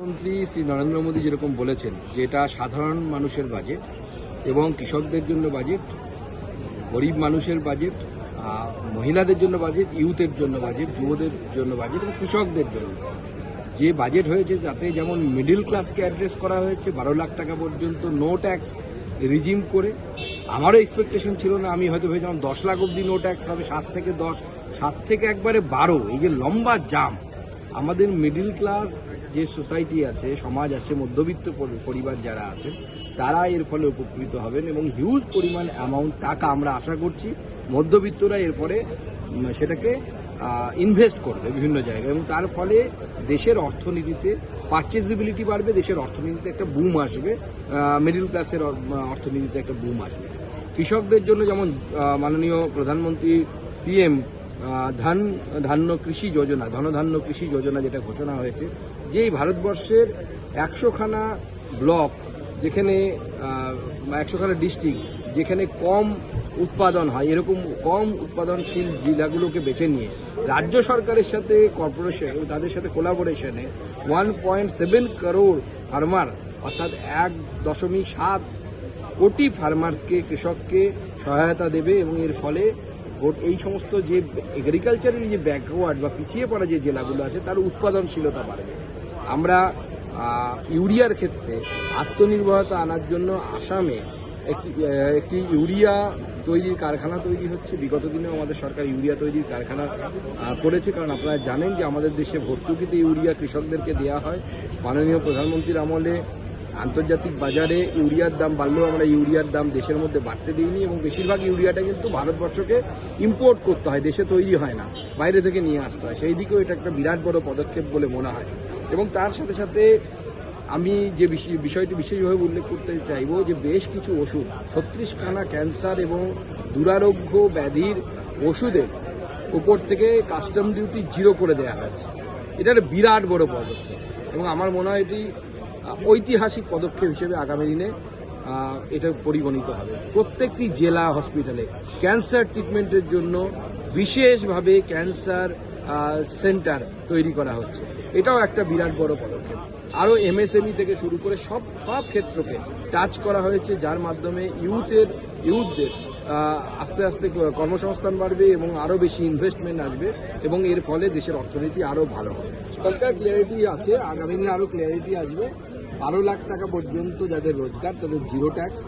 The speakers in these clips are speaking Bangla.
প্রধানমন্ত্রী শ্রী নরেন্দ্র মোদী যেরকম বলেছেন যে এটা সাধারণ মানুষের বাজেট এবং কৃষকদের জন্য বাজেট গরিব মানুষের বাজেট মহিলাদের জন্য বাজেট ইউথের জন্য বাজেট যুবদের জন্য বাজেট এবং কৃষকদের জন্য যে বাজেট হয়েছে তাতে যেমন মিডিল ক্লাসকে অ্যাড্রেস করা হয়েছে, বারো লাখ টাকা পর্যন্ত নো ট্যাক্স রিজিম করে, আমারও এক্সপেকটেশন ছিল না, আমি হয়তো ভেবেছিলাম দশ লাখ অব্দি নো ট্যাক্স হবে, সাত থেকে দশ, সাত থেকে একবারে বারো, এই যে লম্বা জাম আমাদের মিডিল ক্লাস যে সোসাইটি আছে, সমাজ আছে, মধ্যবিত্ত পরিবার যারা আছে, তারা এর ফলে উপকৃত হবেন এবং হিউজ পরিমাণ অ্যামাউন্ট টাকা আমরা আশা করছি মধ্যবিত্তরা এরপরে সেটাকে ইনভেস্ট করবে বিভিন্ন জায়গায় এবং তার ফলে দেশের অর্থনীতিতে পারচেজিবিলিটি বাড়বে, দেশের অর্থনীতিতে একটা বুম আসবে মিডিল ক্লাসের অর্থনীতিতে একটা বুম আসবে। কৃষকদের জন্য যেমন মাননীয় প্রধানমন্ত্রী পিএম ধান, ধান্য কৃষি যোজনা, ধনধান্য কৃষি যোজনা যেটা ঘোষণা হয়েছে যে এই ভারতবর্ষের একশোখানা ব্লক যেখানে একশোখানা ডিস্ট্রিক্ট যেখানে কম উৎপাদন হয়, এরকম কম উৎপাদনশীল জেলাগুলোকে বেছে নিয়ে, রাজ্য সরকারের সাথে কর্পোরেশন তাদের সাথে কোলাবোরেশনে one point seven crore farmer অর্থাৎ এক দশমিক সাত কোটি ফার্মার্সকে কৃষককে সহায়তা দেবে এবং এর ফলে এই সমস্ত যে এগ্রিকালচারের যে ব্যাকওয়ার্ড বা পিছিয়ে পড়া যে জেলাগুলো আছে, তার উৎপাদনশীলতা বাড়বে। আমরা ইউরিয়ার ক্ষেত্রে আত্মনির্ভরতা আনার জন্য আসামে একটি একটি ইউরিয়া তৈরির কারখানা তৈরি হচ্ছে। বিগত দিনেও আমাদের সরকার ইউরিয়া তৈরির কারখানা করেছে। কারণ আপনারা জানেন যে আমাদের দেশে ভর্তুকিতে ইউরিয়া কৃষকদেরকে দেওয়া হয়। মাননীয় প্রধানমন্ত্রীর আমলে আন্তর্জাতিক বাজারে ইউরিয়ার দাম বাড়লেও আমরা ইউরিয়ার দাম দেশের মধ্যে বাড়তে দিইনি এবং বেশিরভাগ ইউরিয়াটা কিন্তু ভারতবর্ষকে ইম্পোর্ট করতে হয়, দেশে তৈরি হয় না, বাইরে থেকে নিয়ে আসতে হয়। সেই দিকেও এটা একটা বিরাট বড় পদক্ষেপ বলে মনে হয়। এবং তার সাথে সাথে আমি যে বিষয়- বিষয়টি বিশেষভাবে উল্লেখ করতে চাইব যে বেশ কিছু ওষুধ, ছত্রিশখানা ক্যান্সার এবং দুরারোগ্য ব্যাধির ওষুধের উপর থেকে কাস্টম ডিউটি জিরো করে দেওয়া হয়েছে। এটা একটা বিরাট বড় পদক্ষেপ। এবং আমার মনে হয় এটি ঐতিহাসিক পদক্ষেপ হিসেবে আগামী দিনে এটা পরিগণিত হবে। প্রত্যেকটি জেলা হসপিটালে ক্যান্সার ট্রিটমেন্টের জন্য বিশেষভাবে ক্যান্সার সেন্টার তৈরি করা হচ্ছে। এটাও একটা বিরাট বড় পদক্ষেপ। আরও এমএসএমই থেকে শুরু করে সব সব ক্ষেত্রকে টাচ করা হয়েছে, যার মাধ্যমে ইউথের, ইউথদের আস্তে আস্তে কর্মসংস্থান বাড়বে এবং আরও বেশি ইনভেস্টমেন্ট আসবে এবং এর ফলে দেশের অর্থনীতি আরও ভালো হবে। সরকার ক্লিয়ারিটি আছে, আগামী দিনে আরও ক্লিয়ারিটি আসবে। বারো লাখ টাকা পর্যন্ত যাদের রোজগার, তাদের জিরো ট্যাক্স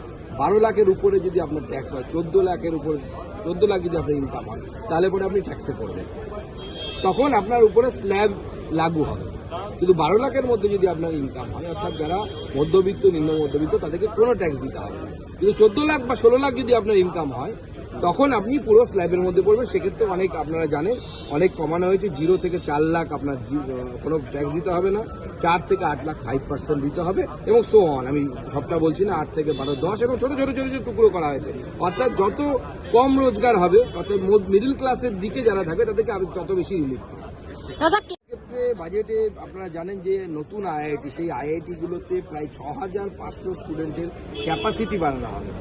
বারো লাখের উপরে যদি আপনার ট্যাক্স হয়, চোদ্দ লাখের উপর, চোদ্দ লাখ যদি আপনার ইনকাম হয়, তাহলে পরে আপনি ট্যাক্সে পড়বেন। তখন আপনার উপরে স্ল্যাব লাগু হবে। কিন্তু বারো লাখের মধ্যে যদি আপনার ইনকাম হয়, অর্থাৎ যারা মধ্যবিত্ত, নিম্ন মধ্যবিত্ত, তাদেরকে কোনো ট্যাক্স দিতে হবে কিন্তু চোদ্দ লাখ বা ষোলো লাখ যদি আপনার ইনকাম হয় তখন আপনি পুরো স্ল্যাবের মধ্যে পড়বেন। সেক্ষেত্রে অনেক আপনারা জানেন অনেক কমানো হয়েছে। জিরো থেকে চার লাখ আপনার কোনো ট্যাক্স দিতে হবে না। চার থেকে আট লাখ ফাইভ পার্সেন্ট দিতে হবে এবং সো অন আমি সবটা বলছি না আট থেকে বারো দশ এবং ছোটো ছোটো ছোটো ছোট টুকরো করা হয়েছে। অর্থাৎ যত কম রোজগার হবে অর্থাৎ মিডিল ক্লাসের দিকে যারা থাকবে তাদেরকে আমি তত বেশি রিলিফ ক্ষেত্রে বাজেটে আপনারা জানেন যে নতুন আইআইটি সেই আইআইটি গুলোতে প্রায় ছ হাজার পাঁচশো স্টুডেন্টের ক্যাপাসিটি বাড়ানো হবে।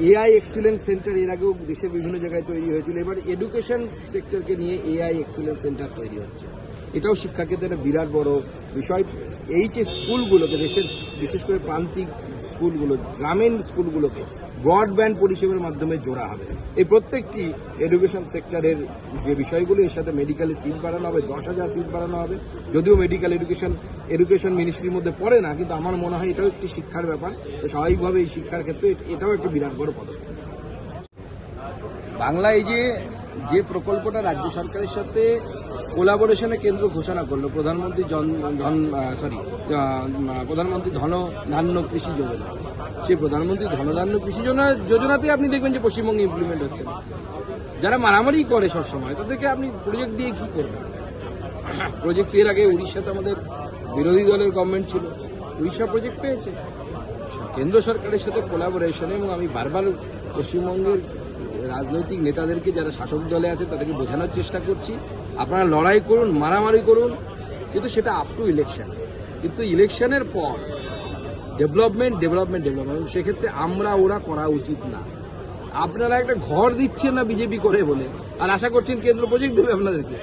এআই এক্সিলেন্স সেন্টার এর আগেও দেশের বিভিন্ন জায়গায় তৈরি হয়েছিল। এবার এডুকেশন সেক্টরকে নিয়ে এআই এক্সিলেন্স সেন্টার তৈরি হচ্ছে। এটাও শিক্ষাক্ষেত্রে একটা বিরাট বড় বিষয়। এই যে স্কুলগুলোকে দেশের, বিশেষ করে প্রান্তিক স্কুলগুলো গ্রামীণ স্কুলগুলোকে ব্রডব্যান্ড পরিষেবার মাধ্যমে জোড়া হবে। এই প্রত্যেকটি এডুকেশন সেক্টরের যে বিষয়গুলো, এর সাথে মেডিকেলে সিট বাড়ানো হবে, দশ হাজার সিট বাড়ানো হবে। যদিও মেডিকেল এডুকেশন এডুকেশন মিনিস্ট্রির মধ্যে পড়ে না, কিন্তু আমার মনে হয় এটাও একটি শিক্ষার ব্যাপার। তো স্বাভাবিকভাবে এই শিক্ষার ক্ষেত্রে এটাও একটা বিরাট বড় পদক্ষেপ। বাংলা এই যে যে প্রকল্পটা রাজ্য সরকারের সাথে কোলাবোরেশনে কেন্দ্র ঘোষণা করল, প্রধানমন্ত্রী জন, ধন সরি প্রধানমন্ত্রী ধন, ধান্য কৃষি যোজনা। সেই প্রধানমন্ত্রী ধনধান্য কৃষি যোজনা যোজনাতে আপনি দেখবেন যে পশ্চিমবঙ্গে ইমপ্লিমেন্ট হচ্ছে না। যারা মারামারি করে সবসময়, তাদেরকে আপনি প্রজেক্ট দিয়ে কি করবেন? প্রজেক্ট এর আগে উড়িষ্যাতে আমাদের বিরোধী দলের গভর্নমেন্ট ছিল। উড়িষ্যা প্রজেক্ট পেয়েছে। কেন্দ্র সরকারের সাথে কোলাবোরেশনে এবং আমি বারবার পশ্চিমবঙ্গের রাজনৈতিক নেতাদেরকে, যারা শাসক দলে আছে, তাদেরকে বোঝানোর চেষ্টা করছি। আপনারা লড়াই করুন, মারামারি করুন, কিন্তু সেটা আপ টু ইলেকশন কিন্তু ইলেকশনের পর ডেভেলপমেন্ট ডেভেলপমেন্ট ডেভেলপমেন্ট সেক্ষেত্রে আমরা, ওরা করা উচিত না। আপনারা একটা ঘর দিচ্ছেন না বিজেপি করে বলে। আর আশা করছেন কেন্দ্র প্রজেক্ট দেবে আপনাদেরকে।